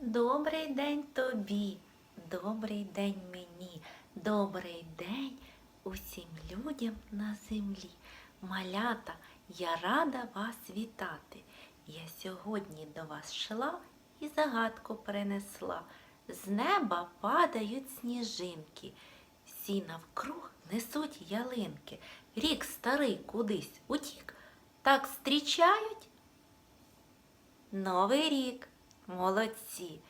Добрий день тобі, добрий день мені, добрий день усім людям на землі. Малята, я рада вас вітати. Я сьогодні до вас шла і загадку принесла. З неба падають сніжинки, всі навкруг несуть ялинки. Рік старий кудись утік, так зустрічають Новий рік. Молодці.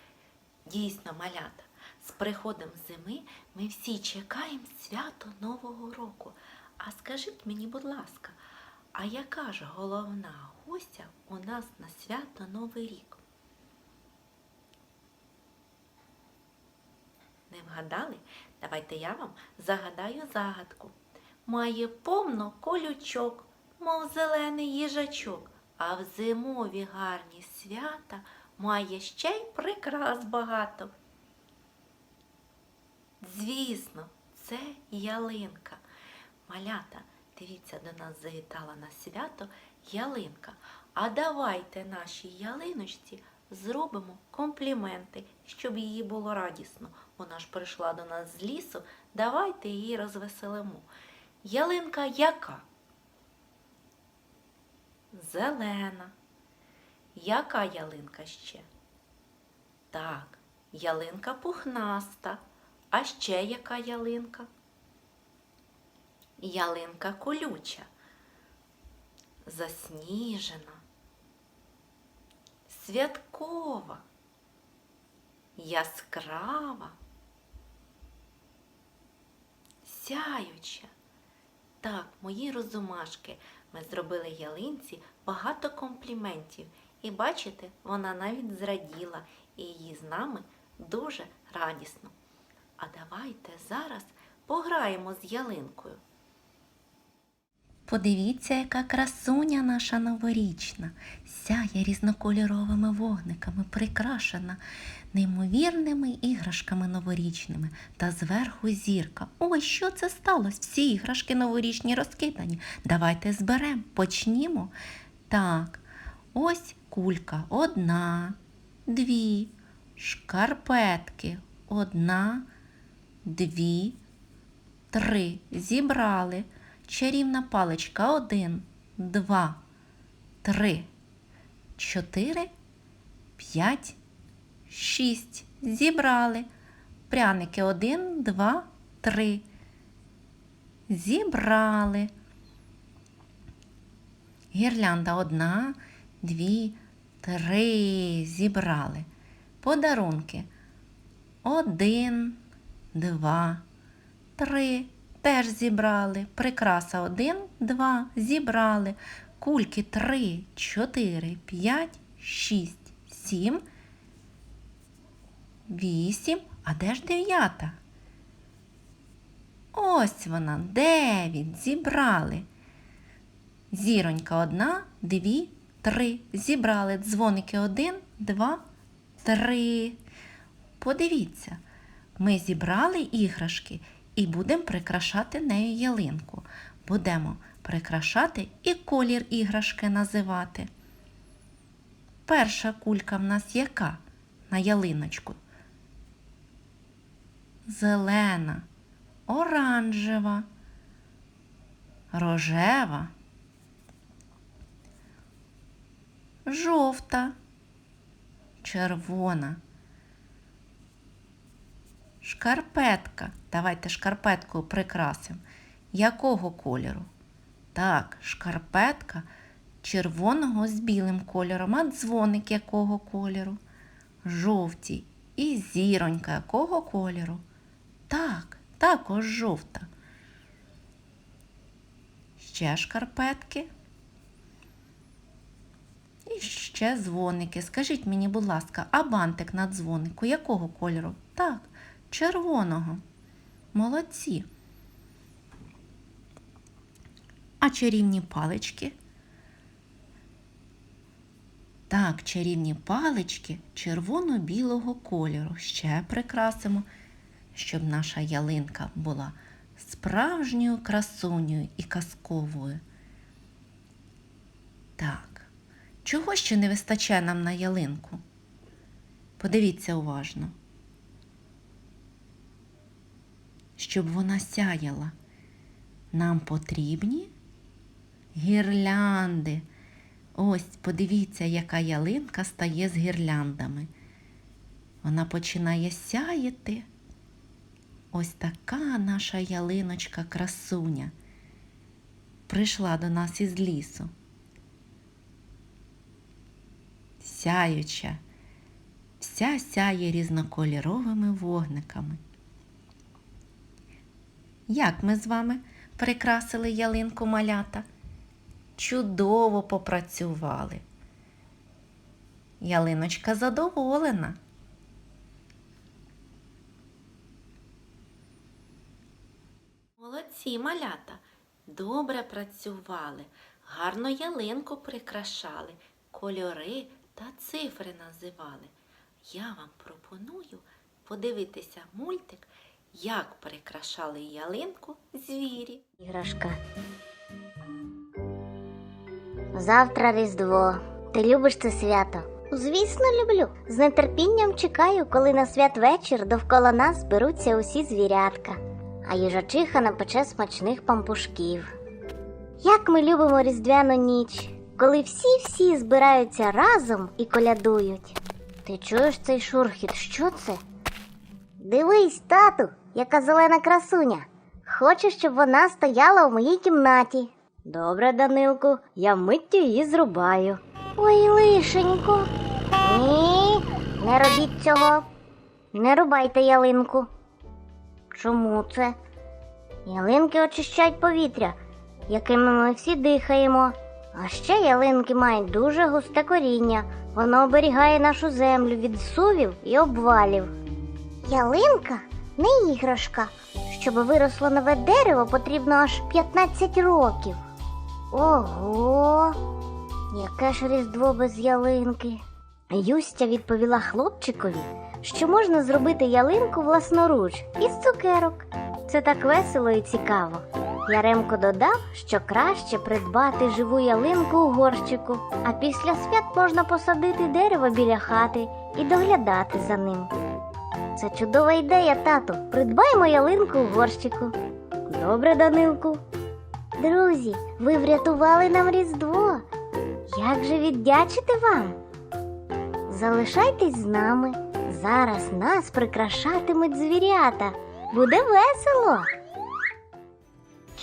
Дійсно, малята, з приходом зими ми всі чекаємо свято Нового року. А скажіть мені, будь ласка, а яка ж головна гостя у нас на свято Новий рік? Не вгадали? Давайте я вам загадаю загадку. Має повно колючок, мов зелений їжачок, а в зимові гарні свята має ще й прикрас багато. Звісно, це ялинка. Малята, дивіться, до нас завітала на свято ялинка. А давайте нашій ялиночці зробимо компліменти, щоб їй було радісно. Вона ж прийшла до нас з лісу. Давайте її розвеселимо. Ялинка яка? Зелена. Яка ялинка ще? Так, ялинка пухнаста. А ще яка ялинка? Ялинка колюча, засніжена, святкова, яскрава, сяюча. Так, мої розумашки, ми зробили ялинці багато компліментів. І бачите, вона навіть зраділа, і її з нами дуже радісно. А давайте зараз пограємо з ялинкою. Подивіться, яка красуня наша новорічна, сяє різнокольоровими вогниками, прикрашена неймовірними іграшками новорічними та зверху зірка. Ой, що це сталося? Всі іграшки новорічні розкидані. Давайте зберемо, почнімо. Так, ось кулька одна, дві, шкарпетки одна, дві, три. Зібрали. Чарівна паличка один, два, три, чотири, п'ять, шість. Зібрали. Пряники один, два, три. Зібрали. Гірлянда одна, дві, три. Зібрали. Подарунки. Один, два, три. Теж зібрали. Прикраса один, два. Зібрали. Кульки три, чотири, п'ять, шість, сім, вісім. А де ж дев'ята? Ось вона, дев'ять. Зібрали. Зіронька одна, дві, три. Зібрали дзвоники один, два, три. Подивіться, ми зібрали іграшки і будемо прикрашати нею ялинку. Будемо прикрашати і колір іграшки називати. Перша кулька в нас яка на ялиночку? Зелена, оранжева, рожева, жовта, червона. Шкарпетка. Давайте шкарпетку прикрасимо. Якого кольору? Так, шкарпетка червоного з білим кольором, а дзвоник якого кольору? Жовті. І зіронька якого кольору? Так, також жовта. Ще шкарпетки. І ще дзвоники. Скажіть мені, будь ласка, а бантик на дзвонику якого кольору? Так, червоного. Молодці. А чарівні палички? Так, чарівні палички червоно-білого кольору. Ще прикрасимо, щоб наша ялинка була справжньою красунею і казковою. Так, чого ще не вистачає нам на ялинку? Подивіться уважно. Щоб вона сяяла, нам потрібні гірлянди. Ось, подивіться, яка ялинка стає з гірляндами. Вона починає сяяти. Ось така наша ялиночка красуня прийшла до нас із лісу. Сяюча, вся сяє різнокольоровими вогниками. Як ми з вами прикрасили ялинку малята? Чудово попрацювали. Ялиночка задоволена. Молодці малята, добре працювали, гарно ялинку прикрашали, кольори та цифри називали. Я вам пропоную подивитися мультик, як прикрашали ялинку звірі. Іграшка. Завтра Різдво. Ти любиш це свято? Звісно, люблю. З нетерпінням чекаю, коли на святвечір довкола нас зберуться усі звірятка, а їжачиха напече смачних пампушків. Як ми любимо різдвяну ніч, коли всі-всі збираються разом і колядують. Ти чуєш цей шурхіт? Що це? Дивись, тату, яка зелена красуня. Хочу, щоб вона стояла у моїй кімнаті. Добре, Данилку, я миттю її зрубаю. Ой, лишенько. Ні, не робіть цього. Не рубайте ялинку. Чому це? Ялинки очищають повітря, якими ми всі дихаємо. А ще ялинки мають дуже густе коріння. Воно оберігає нашу землю від сувів і обвалів. Ялинка не іграшка. Щоб виросло нове дерево, потрібно аж 15 років. Ого, яке ж різдво без ялинки. Юстя відповіла хлопчикові, що можна зробити ялинку власноруч із цукерок. Це так весело і цікаво. Яремко додав, що краще придбати живу ялинку у горщику, а після свят можна посадити дерево біля хати і доглядати за ним. Це чудова ідея, тату. Придбаймо ялинку в горщику. Добре, Данилку. Друзі, ви врятували нам Різдво. Як же віддячити вам? Залишайтесь з нами. Зараз нас прикрашатимуть звірята. Буде весело.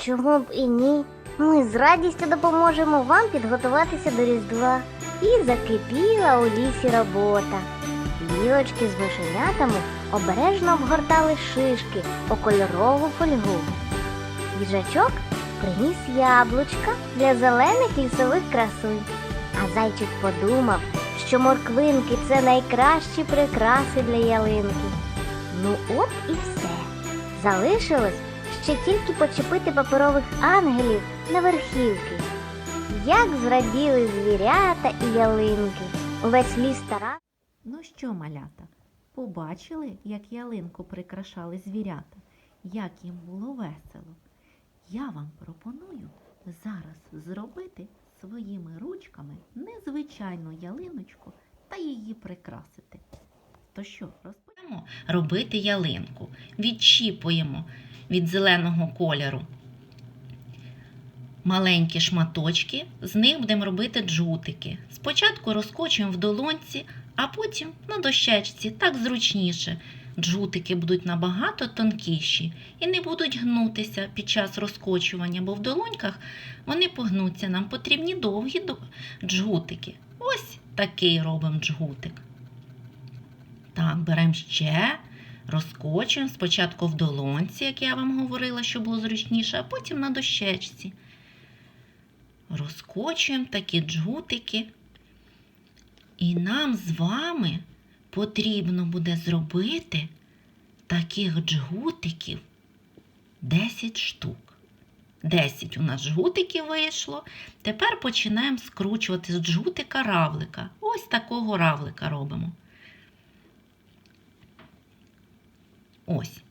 Чому б і ні? Ми з радістю допоможемо вам підготуватися до Різдва. І закипіла у лісі робота. Білочки з мишенятами обережно обгортали шишки у кольорову фольгу. Їжачок приніс яблучка для зелених лісових красунь. А зайчик подумав, що морквинки це найкращі прикраси для ялинки. Ну от і все. Залишилось ще тільки почепити паперових ангелів на верхівки. Як зраділи звірята і ялинки. Увесь ліс стара. Ну що, малята, побачили, як ялинку прикрашали звірята, як їм було весело. Я вам пропоную зараз зробити своїми ручками незвичайну ялиночку та її прикрасити. То що, розпочнемо робити ялинку. Відчіпуємо від зеленого кольору маленькі шматочки, з них будемо робити джутики. Спочатку розкочуємо в долонці, а потім на дощечці, так зручніше. Джутики будуть набагато тонкіші і не будуть гнутися під час розкочування, бо в долоньках вони погнуться. Нам потрібні довгі до- джгутики. Ось такий робимо джгутик. Так, беремо ще, розкочуємо спочатку в долонці, як я вам говорила, щоб було зручніше, а потім на дощечці. Розкочуємо такі джгутики. І нам з вами потрібно буде зробити таких джгутиків 10 штук. 10 у нас джгутиків вийшло. Тепер починаємо скручувати з джгутика равлика. Ось такого равлика робимо. Ось.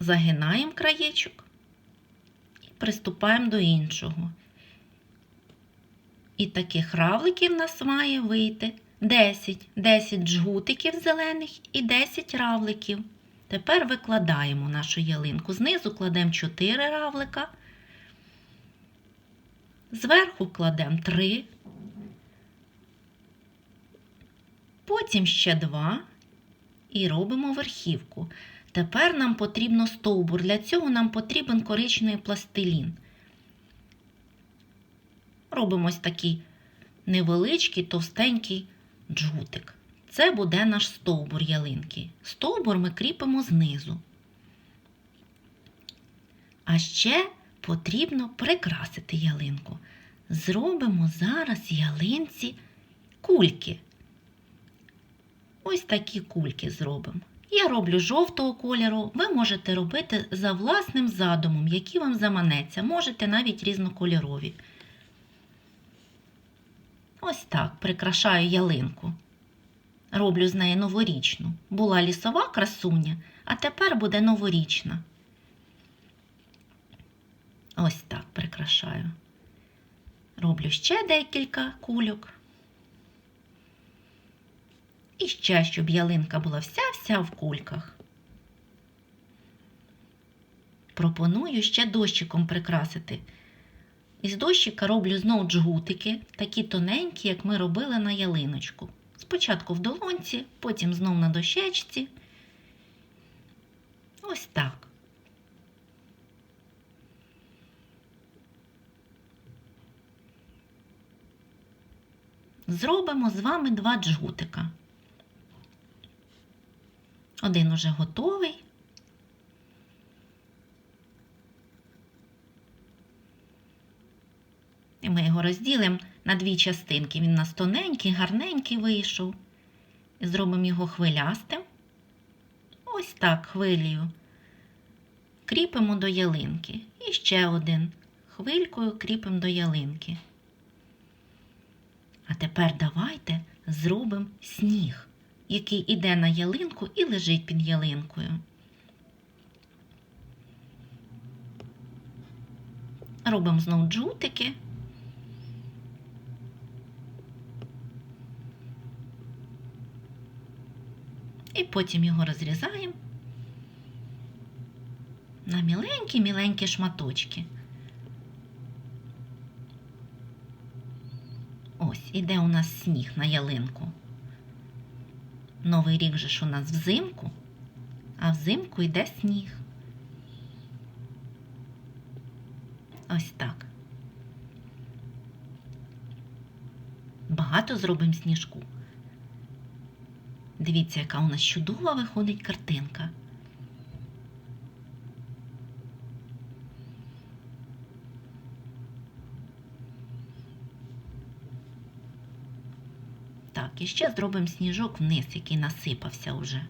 Загинаємо краєчок і приступаємо до іншого. І таких равликів в нас має вийти 10. 10 жгутиків зелених і 10 равликів. Тепер викладаємо нашу ялинку. Знизу кладемо 4 равлика. Зверху кладемо 3. Потім ще 2 і робимо верхівку. Тепер нам потрібно стовбур. Для цього нам потрібен коричневий пластилін. Робимо ось такий невеличкий, товстенький джгутик. Це буде наш стовбур ялинки. Стовбур ми кріпимо знизу. А ще потрібно прикрасити ялинку. Зробимо зараз ялинці кульки. Ось такі кульки зробимо. Я роблю жовтого кольору. Ви можете робити за власним задумом, який вам заманеться. Можете навіть різнокольорові. Ось так прикрашаю ялинку. Роблю з неї новорічну. Була лісова красуня, а тепер буде новорічна. Ось так прикрашаю. Роблю ще декілька кульок. І ще, щоб ялинка була вся-вся в кульках. Пропоную ще дощиком прикрасити. Із дощика роблю знов джгутики, такі тоненькі, як ми робили на ялиночку. Спочатку в долонці, потім знов на дощечці. Ось так. Зробимо з вами два джгутика. Один уже готовий. І ми його розділимо на дві частинки. Він у нас тоненький, гарненький вийшов. І зробимо його хвилястим. Ось так хвилею. Кріпимо до ялинки. І ще один. Хвилькою кріпимо до ялинки. А тепер давайте зробимо сніг, який іде на ялинку і лежить під ялинкою. Робимо знов джутики. І потім його розрізаємо на міленькі-міленькі шматочки. Ось, іде у нас сніг на ялинку. Новий рік же ж у нас взимку, а взимку йде сніг. Ось так. Багато зробимо сніжку. Дивіться, яка у нас чудова виходить картинка. Так, і ще зробимо сніжок вниз, який насипався вже.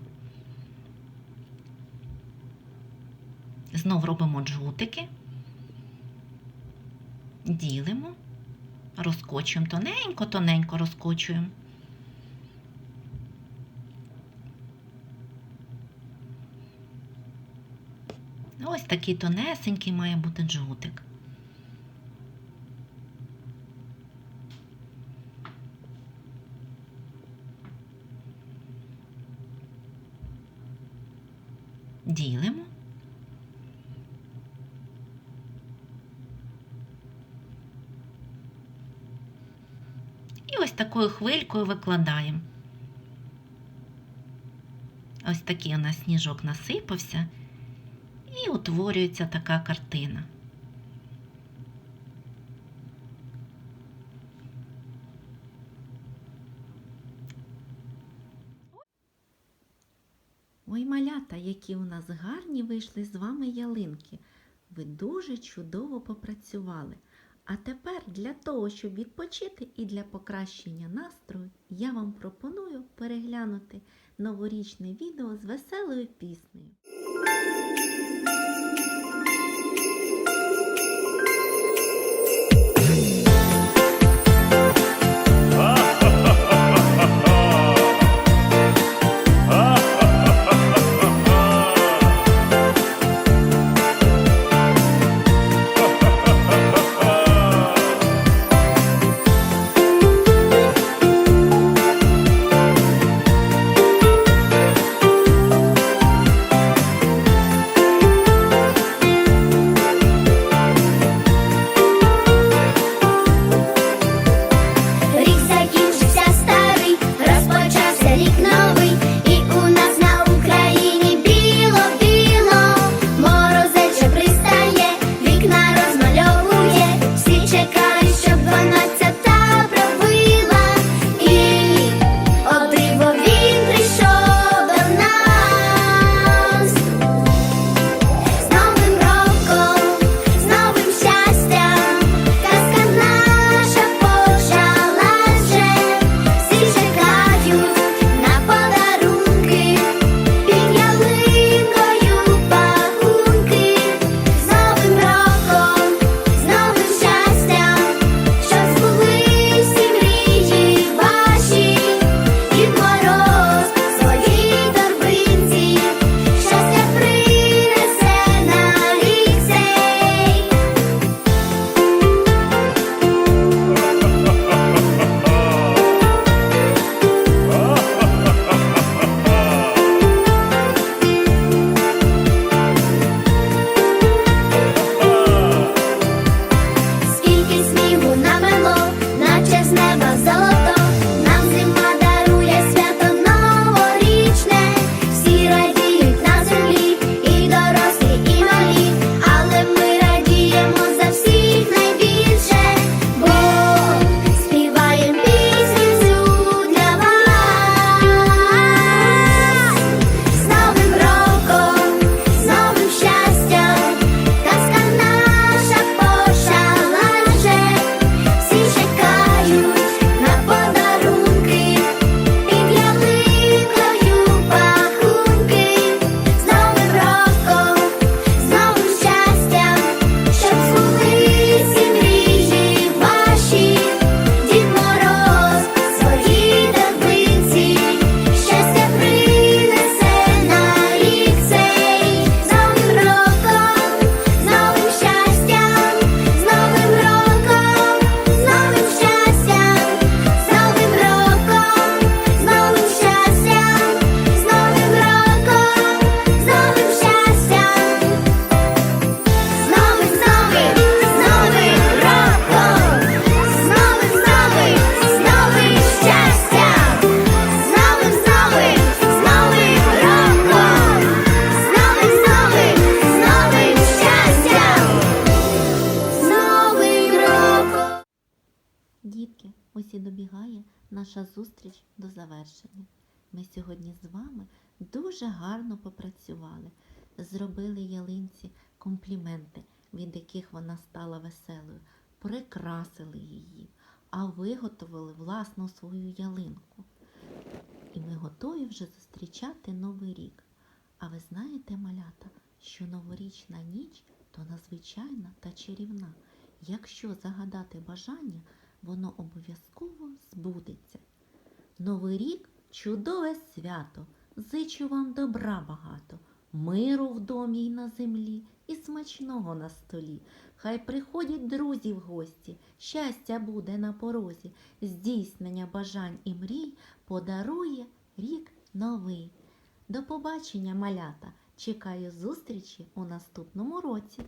Знов робимо джгутики, ділимо, розкочуємо тоненько-тоненько розкочуємо. Ось такий тонесенький має бути джгутик. Ділимо. І ось такою хвилькою викладаємо. Ось такий у нас сніжок насипався і утворюється така картина. Ой, малята, які у нас гарні вийшли з вами ялинки. Ви дуже чудово попрацювали. А тепер для того, щоб відпочити і для покращення настрою, я вам пропоную переглянути новорічне відео з веселою піснею. Завершення. Ми сьогодні з вами дуже гарно попрацювали, зробили ялинці компліменти, від яких вона стала веселою, прикрасили її, а виготовили власну свою ялинку. І ми готові вже зустрічати Новий рік. А ви знаєте, малята, що новорічна ніч то надзвичайна та чарівна. Якщо загадати бажання, воно обов'язково збудеться. Новий рік чудове свято. Зичу вам добра багато, миру в домі й на землі, і смачного на столі. Хай приходять друзі в гості, щастя буде на порозі, здійснення бажань і мрій подарує рік новий. До побачення, малята! Чекаю зустрічі у наступному році.